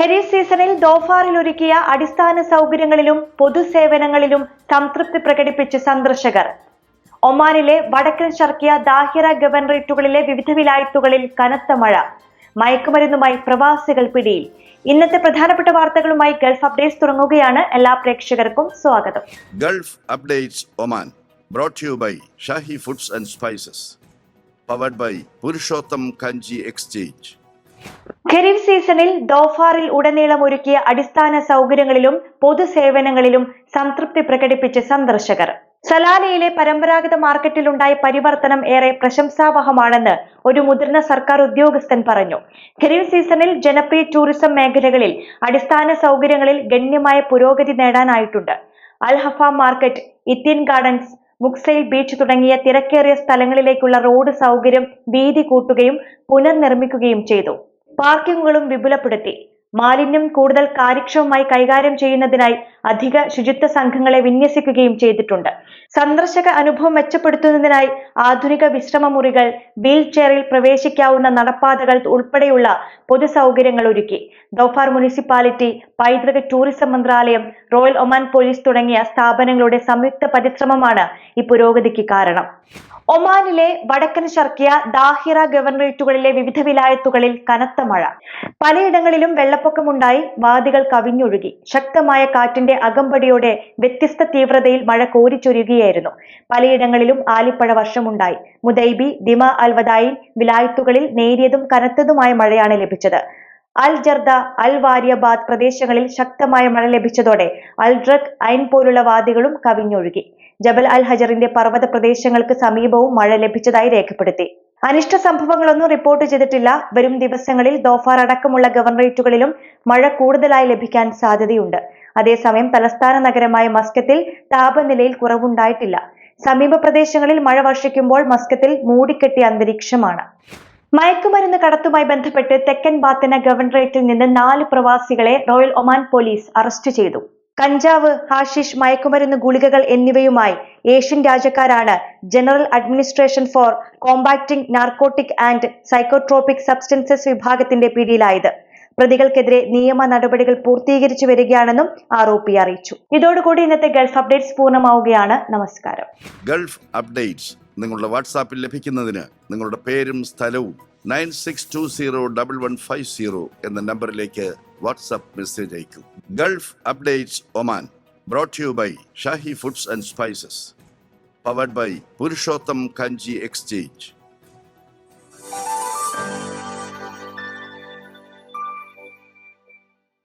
ഖരീഫ് സീസണിൽ ദോഫാറിൽ ഒരുക്കിയ അടിസ്ഥാന സൗകര്യങ്ങളിലും പൊതുസേവനങ്ങളിലും സംതൃപ്തി പ്രകടിപ്പിച്ച് സന്ദർശകർ. ഒമാനിലെ വടക്കൻ ഷർക്കിയ ദാഹിറ ഗവർണറേറ്റുകളിലെ വിവിധ വിലായത്തുകളിൽ കനത്ത മഴ. മയക്കുമരുന്നുമായി പ്രവാസികൾ പിടിയിൽ. ഇന്നത്തെ പ്രധാനപ്പെട്ട വാർത്തകളുമായി ഗൾഫ് അപ്ഡേറ്റ്സ് തുടങ്ങുകയാണ്. എല്ലാ പ്രേക്ഷകർക്കും സ്വാഗതം. Gulf updates Oman brought you by Shahi foods and spices powered by Purushottam Kanji exchange. Kharif സീസണിൽ ദോഫാറിൽ ഉടനീളം ഒരുക്കിയ അടിസ്ഥാന സൗകര്യങ്ങളിലും പൊതുസേവനങ്ങളിലും സംതൃപ്തി പ്രകടിപ്പിച്ച സന്ദർശകർ. സലാലയിലെ പരമ്പരാഗത മാർക്കറ്റിലുണ്ടായ പരിവർത്തനം ഏറെ പ്രശംസാവഹമാണെന്ന് ഒരു മുതിർന്ന സർക്കാർ ഉദ്യോഗസ്ഥൻ പറഞ്ഞു. ഖരീഫ് സീസണിൽ ജനപ്രിയ ടൂറിസം മേഖലകളിൽ അടിസ്ഥാന സൗകര്യങ്ങളിൽ ഗണ്യമായ പുരോഗതി നേടാനായിട്ടുണ്ട്. Al Haffa market Ittin gardens Mughsail beach തുടങ്ങിയ തിരക്കേറിയ സ്ഥലങ്ങളിലേക്കുള്ള റോഡ് സൗകര്യം വീതി കൂട്ടുകയും പുനർനിർമ്മിക്കുകയും ചെയ്തു. പാർക്കിങ്ങുകളും വിപുലപ്പെടുത്തി. മാലിന്യം കൂടുതൽ കാര്യക്ഷമമായി കൈകാര്യം ചെയ്യുന്നതിനായി അധിക ശുചിത്വ സംഘങ്ങളെ വിന്യസിക്കുകയും ചെയ്തിട്ടുണ്ട്. സന്ദർശക അനുഭവം മെച്ചപ്പെടുത്തുന്നതിനായി ആധുനിക വിശ്രമ മുറികൾ വീൽ ചെയറിൽ പ്രവേശിക്കാവുന്ന നടപ്പാതകൾ ഉൾപ്പെടെയുള്ള പൊതു സൗകര്യങ്ങൾ ഒരുക്കി. ദോഫാർ മുനിസിപ്പാലിറ്റി പൈതൃക ടൂറിസം മന്ത്രാലയം റോയൽ ഒമാൻ പോലീസ് തുടങ്ങിയ സ്ഥാപനങ്ങളുടെ സംയുക്ത പരിശ്രമമാണ് ഈ പുരോഗതിക്ക് കാരണം. ഒമാനിലെ വടക്കൻ ഷർക്കിയ ദാഹിറ ഗവർണറേറ്റുകളിലെ വിവിധ വിലായത്തുകളിൽ കനത്ത മഴ. പലയിടങ്ങളിലും വെള്ളപ്പൊക്കമുണ്ടായി വാദികൾ കവിഞ്ഞൊഴുകി. ശക്തമായ കാറ്റിന്റെ അകമ്പടിയോടെ വ്യത്യസ്ത തീവ്രതയിൽ മഴ കോരിച്ചൊരുകയായിരുന്നു. പലയിടങ്ങളിലും ആലിപ്പഴ വർഷമുണ്ടായി. മുദൈബി ദിമ അൽവദായിൽ വിലായത്തുകളിൽ നേരിയതും കനത്തതുമായ മഴയാണ് ലഭിച്ചത്. അൽ ജർദ അൽ വാരിയബാദ് പ്രദേശങ്ങളിൽ ശക്തമായ മഴ ലഭിച്ചതോടെ അൽ ഐൻ പോലുള്ള വാദികളും കവിഞ്ഞൊഴുകി. ജബൽ അൽ ഹജറിന്റെ പർവത പ്രദേശങ്ങൾക്ക് സമീപവും മഴ ലഭിച്ചതായി രേഖപ്പെടുത്തി. അനിഷ്ട സംഭവങ്ങളൊന്നും റിപ്പോർട്ട് ചെയ്തിട്ടില്ല. വരും ദിവസങ്ങളിൽ ദോഫാർ അടക്കമുള്ള ഗവർണറേറ്റുകളിലും മഴ കൂടുതലായി ലഭിക്കാൻ സാധ്യതയുണ്ട്. അതേസമയം തലസ്ഥാന നഗരമായ മസ്കത്തിൽ താപനിലയിൽ കുറവുണ്ടായിട്ടില്ല. സമീപ പ്രദേശങ്ങളിൽ മഴ വർഷിക്കുമ്പോൾ മസ്കത്തിൽ മൂടിക്കെട്ടിയ അന്തരീക്ഷമാണ്. മയക്കുമരുന്ന് കടത്തുമായി ബന്ധപ്പെട്ട് തെക്കൻ ബാത്തിന ഗവർണറേറ്റിൽ നിന്ന് നാല് പ്രവാസികളെ റോയൽ ഒമാൻ പോലീസ് അറസ്റ്റ് ചെയ്തു. കഞ്ചാവ് ഹാഷിഷ് മയക്കുമരുന്ന് ഗുളികകൾ എന്നിവയുമായി Asian രാജ്യക്കാരാണ് General Administration for Combating Narcotic and Psychotropic Substances വിഭാഗത്തിന്റെ പിടിയിലായത്. പ്രതികൾക്കെതിരെ നിയമ നടപടികൾ പൂർത്തീകരിച്ചു വരികയാണെന്നും ആരോപി അറിയിച്ചു. ഇതോടുകൂടി ഇന്നത്തെ ഗൾഫ് അപ്ഡേറ്റ്സ് പൂർണമാവുകയാണ്. നമസ്കാരം. ഗൾഫ് അപ്ഡേറ്റ്സ് നിങ്ങളുടെ വാട്സാപ്പിൽ ലഭിക്കുന്നതിന് നിങ്ങളുടെ പേരും സ്ഥലവും nine six two zero double one five zero എന്ന നമ്പറിലേക്ക് WhatsApp message അയക്കൂ. Gulf updates Oman brought you by Shahi foods and spices powered by Purushottam Kanji exchange